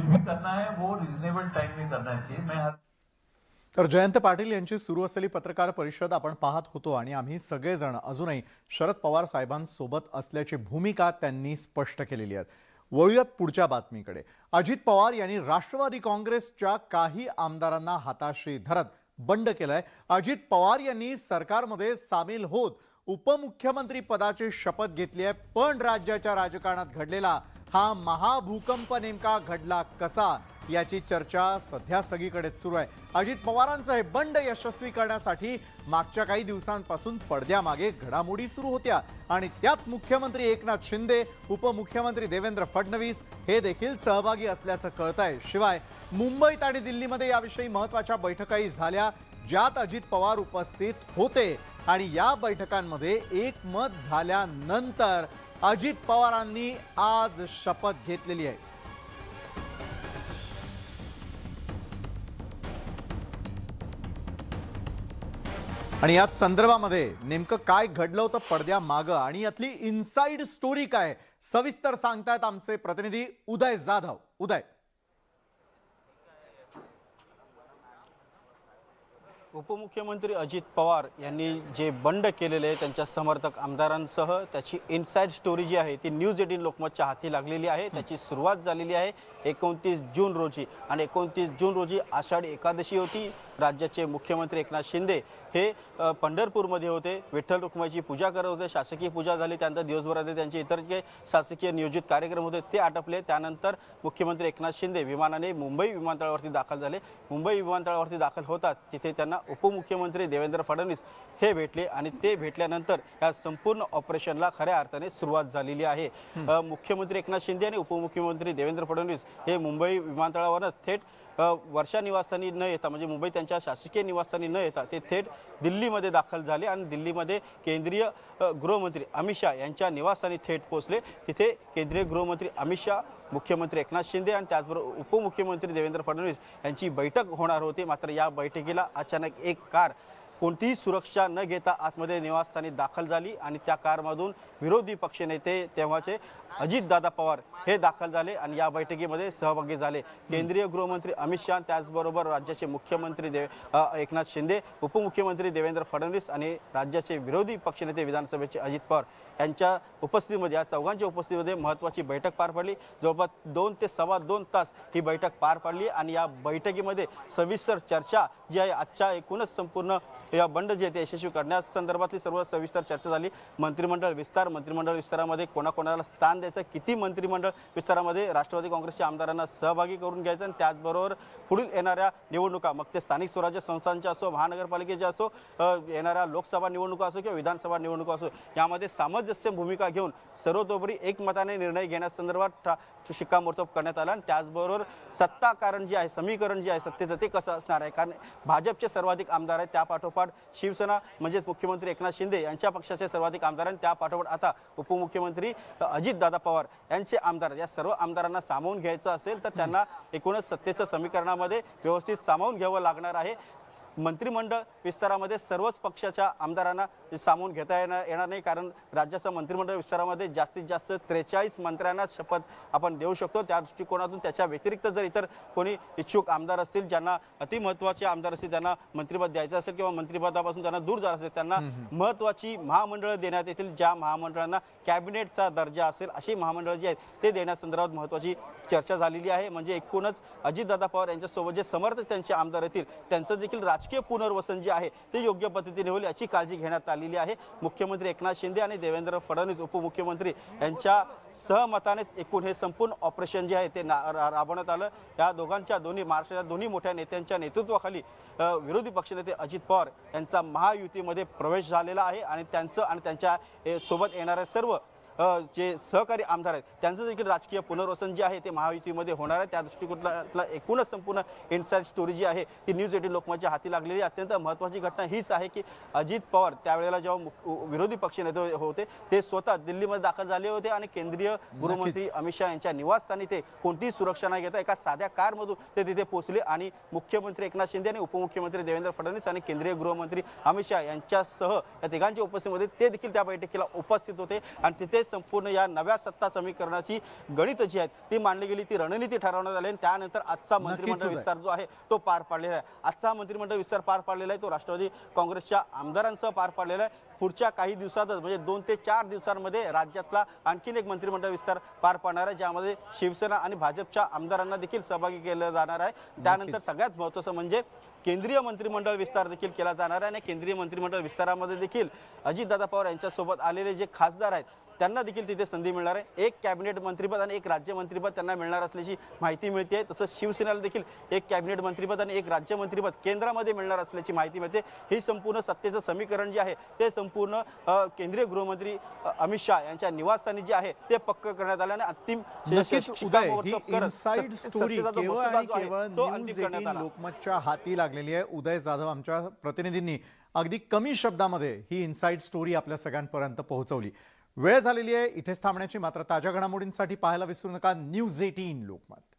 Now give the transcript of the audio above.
करना है वो रिजनेबल टाइम में करना चाहिए मैं हर तर जयंत पाटील यांची सुरू असलेली पत्रकार परिषद आपण पाहत होतो आणि आम्ही सगळेजण अजूनही शरद पवार साहेबांसोबत असल्याची भूमिका त्यांनी स्पष्ट केलेली आहे. वळूयात पुढच्या बातमीकडे. अजित पवार यांनी राष्ट्रवादी काँग्रेसच्या काही आमदारांना हाताशी धरत बंड केलाय. अजित पवार यांनी सरकारमध्ये सामील होत उपमुख्यमंत्री पदाची शपथ घेतली आहे पण राज्याच्या राजकारणात घडलेला हा महाभूकंप नेमका घडला कसा याची चर्चा सध्या सगळीकडेच सुरू आहे. अजित पवारांचं हे बंड यशस्वी करण्यासाठी मागच्या काही दिवसांपासून पडद्यामागे घडामोडी सुरू होत्या. आणि त्यात मुख्यमंत्री एकनाथ शिंदे उपमुख्यमंत्री देवेंद्र फडणवीस हे देखील सहभागी असल्याचं कळत आहे शिवाय मुंबईत आणि दिल्लीमध्ये याविषयी महत्त्वाच्या बैठकाही झाल्या ज्यात अजित पवार उपस्थित होते. आणि या बैठकांमध्ये एकमत झाल्यानंतर अजित पवारांनी आज शपथ घेतलेली आहे. आणि याच संदर्भामध्ये नेमकं काय घडलं होतं पडद्या मागं? आणि यातली इनसाइड स्टोरी काय? सविस्तर सांगतायत आमचे प्रतिनिधी उदय जाधव. उदय. उपमुख्यमंत्री अजित पवार यांनी जे बंड केलेले आहे त्यांच्या समर्थक आमदारांसह त्याची इनसाईड स्टोरी जी आहे ती न्यूज एटीन लोकमतच्या हाती लागलेली आहे. त्याची सुरुवात झालेली आहे एकोणतीस जून रोजी. आणि एकोणतीस जून रोजी आषाढी एकादशी होती. राज्याचे मुख्यमंत्री एकनाथ शिंदे हे पंढरपूरमध्ये होते. विठ्ठल रुक्माईची पूजा करत होते. शासकीय पूजा झाली. त्यानंतर दिवसभरात त्यांचे इतर जे शासकीय नियोजित कार्यक्रम होते ते आटपले. त्यानंतर मुख्यमंत्री एकनाथ शिंदे विमानाने मुंबई विमानतळावरती दाखल झाले. मुंबई विमानतळावरती दाखल होतात. तिथे त्यांना उपमुख्यमंत्री देवेंद्र फडणवीस हे भेटले आणि ते भेटल्यानंतर या संपूर्ण ऑपरेशनला खऱ्या अर्थाने सुरुवात झालेली आहे. मुख्यमंत्री एकनाथ शिंदे आणि उपमुख्यमंत्री देवेंद्र फडणवीस हे मुंबई विमानतळावरच थेट वर्षा निवासस्थानी न येता म्हणजे मुंबई त्यांच्या शासकीय निवासस्थानी न येता ते थेट दिल्लीमध्ये दाखल झाले आणि दिल्लीमध्ये केंद्रीय गृहमंत्री अमित शहा यांच्या निवासस्थानी थेट पोहोचले. तिथे केंद्रीय गृहमंत्री अमित शहा मुख्यमंत्री एकनाथ शिंदे आणि त्याचबरोबर उपमुख्यमंत्री देवेंद्र फडणवीस यांची बैठक होणार होती. मात्र या बैठकीला अचानक एक कार कोणतीही सुरक्षा न घेता आतमध्ये निवासस्थानी दाखल झाली आणि त्या कारमधून विरोधी पक्षनेते तेव्हाचे अजितदादा पवार हे दाखल झाले आणि या बैठकीमध्ये सहभागी झाले. केंद्रीय गृहमंत्री अमित शहा त्याचबरोबर राज्याचे मुख्यमंत्री देव एकनाथ शिंदे उपमुख्यमंत्री देवेंद्र फडणवीस आणि राज्याचे विरोधी पक्षनेते विधानसभेचे अजित पवार यांच्या उपस्थितीमध्ये या चौघांच्या उपस्थितीमध्ये महत्त्वाची बैठक पार पडली. जवळपास दोन ते सव्वा दोन तास ही बैठक पार पडली आणि या बैठकीमध्ये सविस्तर चर्चा जी आहे आजच्या एकूणच संपूर्ण या बंड जे आहे ते यशस्वी करण्यास संदर्भातली सर्व सविस्तर चर्चा झाली. मंत्रिमंडळ विस्तार मंत्रिमंडळ विस्तारामध्ये कोणाकोणाला स्थान द्यायचं किती मंत्रिमंडळ विस्तारामध्ये राष्ट्रवादी काँग्रेसच्या आमदारांना सहभागी करून घ्यायचं आणि त्याचबरोबर पुढील येणाऱ्या निवडणुका मग ते स्थानिक स्वराज्य संस्थांच्या असो महानगरपालिकेच्या असो येणाऱ्या लोकसभा निवडणुका असो किंवा विधानसभा निवडणुका असो यामध्ये सामंजस्य भूमिका घेऊन सर्वतोपरी एकमताने निर्णय घेण्यासंदर्भात ठा- शिक्कामोर्तब करण्यात आला आणि त्याचबरोबर सत्ताकारण जे आहे समीकरण जे आहे सत्तेचं ते कसं असणार आहे? कारण भाजपचे सर्वाधिक आमदार आहेत त्या पाठोपाठ शिवसेना म्हणजेच मुख्यमंत्री एकनाथ शिंदे यांच्या पक्षाचे सर्वाधिक आमदार आणि त्यापाठोपाठ आता उपमुख्यमंत्री अजितदादा पवार यांचे आमदार. या सर्व आमदारांना सामावून घ्यायचं असेल तर त्यांना एकूणच सत्तेच्या समीकरणामध्ये व्यवस्थित सामावून घ्यावं लागणार आहे. मंत्रिमंडळ विस्तारामध्ये सर्वच पक्षाच्या आमदारांना सामावून घेता येणार येणार नाही. कारण राज्याचं मंत्रिमंडळ विस्तारामध्ये जास्तीत जास्त त्रेचाळीस मंत्र्यांना शपथ आपण देऊ शकतो. त्या दृष्टिकोनातून त्याच्या व्यतिरिक्त जर इतर कोणी इच्छुक आमदार असतील ज्यांना अतिमहत्वाचे आमदार असतील त्यांना मंत्रिपद द्यायचं असेल किंवा मंत्रिपदापासून त्यांना दूर जायचं असेल त्यांना महत्वाची महामंडळं देण्यात येतील. ज्या महामंडळांना कॅबिनेटचा दर्जा असेल अशी महामंडळं जी आहेत ते देण्यासंदर्भात महत्वाची चर्चा झालेली आहे. म्हणजे एकूणच अजितदादा पवार यांच्यासोबत जे समर्थक त्यांचे आमदार येतील त्यांचं देखील राजकीय पुनर्वसन जे आहे ते योग्य पद्धतीने होईल याची काळजी घेण्यात आलेली आहे. मुख्यमंत्री एकनाथ शिंदे आणि देवेंद्र फडणवीस उपमुख्यमंत्री यांच्या सहमतानेच एकूण हे संपूर्ण ऑपरेशन जे आहे ते ना- रा- राबवण्यात आलं. या दोघांच्या दोन्ही महाराष्ट्राच्या दोन्ही मोठ्या नेत्यांच्या नेतृत्वाखाली विरोधी पक्षनेते अजित पवार यांचा महायुतीमध्ये प्रवेश झालेला आहे आणि त्यांचं आणि त्यांच्यासोबत येणाऱ्या सर्व जे सहकारी आमदार आहेत त्यांचं देखील राजकीय पुनर्वसन जे आहे ते महायुतीमध्ये होणार आहे. त्या दृष्टिकोनातला एकूणच संपूर्ण इनसाइड स्टोरी जी आहे ती न्यूज एटीन लोकमतच्या हाती लागलेली. अत्यंत महत्त्वाची घटना हीच आहे की अजित पवार त्यावेळेला जेव्हा मुख- विरोधी पक्षनेते होते ते स्वतः दिल्लीमध्ये दाखल झाले होते आणि केंद्रीय गृहमंत्री अमित शहा यांच्या निवासस्थानी ते कोणतीही सुरक्षा नाही घेता एका साध्या कारमधून ते तिथे पोहोचले आणि मुख्यमंत्री एकनाथ शिंदे आणि उपमुख्यमंत्री देवेंद्र फडणवीस आणि केंद्रीय गृहमंत्री अमित शहा यांच्यासह या तिघांच्या उपस्थितीमध्ये ते देखील त्या बैठकीला उपस्थित होते. आणि तिथे संपूर्ण या नव्या सत्ता समीकरणाची गणित जी आहेत ती मांडली गेली ती रणनीती ठरवण्यात आली आणि त्यानंतर आजचा मंत्रिमंडळ. विस्तार जो आहे तो पार पाडलेला आहे आजचा मंत्रिमंडळ विस्तार पार पाडलेला आहे तो राष्ट्रवादी काँग्रेसच्या आमदारांसह पार पाडलेला आहे पुढच्या काही दिवसातच म्हणजे दोन ते चार दिवसांमध्ये राज्यातला आणखीन एक मंत्रिमंडळ विस्तार पार पाडणार आहे ज्यामध्ये शिवसेना आणि भाजपच्या आमदारांना देखील सहभागी केलं जाणार आहे त्यानंतर. सगळ्यात महत्त्वाचं म्हणजे केंद्रीय मंत्रिमंडळ विस्तार देखील केला जाणार आहे आणि केंद्रीय मंत्रिमंडळ विस्तारामध्ये देखील अजितदादा पवार यांच्यासोबत आलेले जे खासदार आहेत त्यांना देखील तिथे संधी मिळणार आहे. एक कॅबिनेट मंत्रीपद आणि एक राज्य मंत्रीपद त्यांना मिळणार असल्याची माहिती मिळते. तसंच शिवसेनेला देखील एक कॅबिनेट मंत्रीपद आणि एक राज्य मंत्रीपद केंद्रामध्ये मिळणार असल्याची माहिती मिळते. ही संपूर्ण सत्तेचं समीकरण जे आहे ते संपूर्ण केंद्रीय गृहमंत्री अमित शहा यांच्या निवासस्थानी जे आहे ते पक्क करण्यात आलं आणि अंतिम नक्कीच उदय शिक्कामोर्तब ही करत इनसाइड सत्ते- स्टोरी सत्तेचा जो केवळ मसुदा आणि जो आहे, केवळ तो न्यूज अंतिम करण्यात 18 आला लोकमतच्या हाती लागलेली आहे. उदय जाधव आमच्या प्रतिनिधींनी अगदी कमी शब्दामध्ये ही इनसाइड स्टोरी आपल्या सगळ्यांपर्यंत पोहोचवली. वेळ झालेली आहे. इथेच थांबण्याची मात्र ताज्या घडामोडींसाठी पाहायला विसरू नका. News eighteen Lokmat.